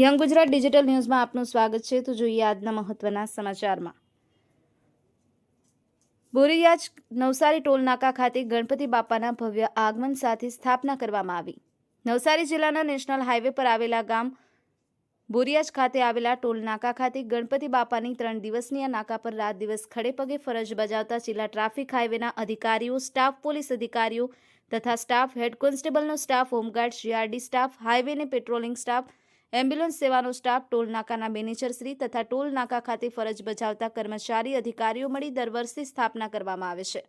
Young Gujarat digital ન્યૂઝમાં આપનું સ્વાગત છે. તો જોઈએ આજના મહત્વના સમાચારમાં. બોરીયાજ નવસારી ટોલનાકા ખાતે ગણપતિ બાપાના ભવ્ય આગમન સાથે સ્થાપના કરવામાં આવી. નવસારી જિલ્લાના નેશનલ હાઈવે પર આવેલા ગામ બોરિયાજ ખાતે આવેલા ટોલ નાકા ખાતે ગણપતિ બાપાની ત્રણ દિવસની આ નાકા પર રાત દિવસ ખડે પગે ફરજ બજાવતા જિલ્લા ટ્રાફિક હાઈવેના અધિકારીઓ, સ્ટાફ, પોલીસ અધિકારીઓ તથા staff, head કોન્સ્ટેબલનો staff, home guard GRD staff, હાઈવેને patrolling staff ambulance સેવાનો સ્ટાફ ટોલ નાકાના મેનેજરશ્રી તથા ટોલ નાકા ખાતે ફરજ બજાવતા કર્મચારી અધિકારીઓ મળી દર વર્ષે સ્થાપના કરવામાં આવે છે.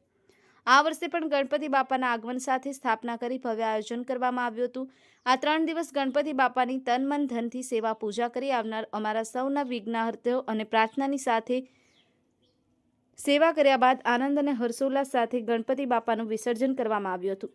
આ વર્ષે પણ ગણપતિ બાપાના આગમન સાથે સ્થાપના કરી ભવ્ય આયોજન કરવામાં આવ્યું હતું. આ ત્રણ દિવસ ગણપતિ બાપાની તન મન ધનથી સેવા પૂજા કરી આવનાર અમારા સૌના વિઘ્નાર્થીઓ અને પ્રાર્થનાની સાથે સેવા કર્યા બાદ આનંદ અને હર્ષોલ્લાસ સાથે ગણપતિ બાપાનું વિસર્જન કરવામાં આવ્યું હતું.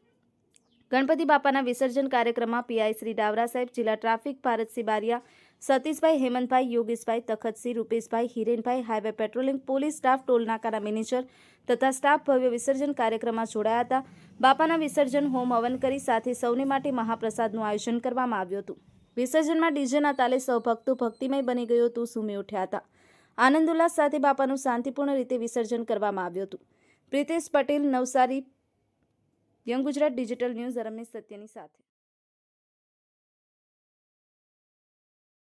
ગણપતિ બાપાના વિસર્જન કાર્યક્રમમાં પીઆઈ શ્રી ડાવરા સાહેબ, જિલ્લા traffic Bharatsinh Bariya, Satishbhai Hemantbhai, Yogeshbhai Takhatsinh, Rupeshbhai Hirenbhai, highway patrolling police staff ટોલનાકાના manager તથા સ્ટાફ ભવ્ય વિસર્જન કાર્યક્રમમાં જોડાયા હતા. બાપાના વિસર્જન હોમ હવન કરી સાથે સૌને માટે મહાપ્રસાદનું આયોજન કરવામાં આવ્યું હતું. વિસર્જનમાં ડીજેના તાલે સૌ ભક્તો ભક્તિમય બની ગયું હતું, સુમી ઉઠ્યા હતા. આનંદ ઉલ્લાસ સાથે બાપાનું શાંતિપૂર્ણ રીતે વિસર્જન કરવામાં આવ્યું હતું. Pritesh Patel, Navsari young Gujarat digital news Ramesh સત્યની સાથે.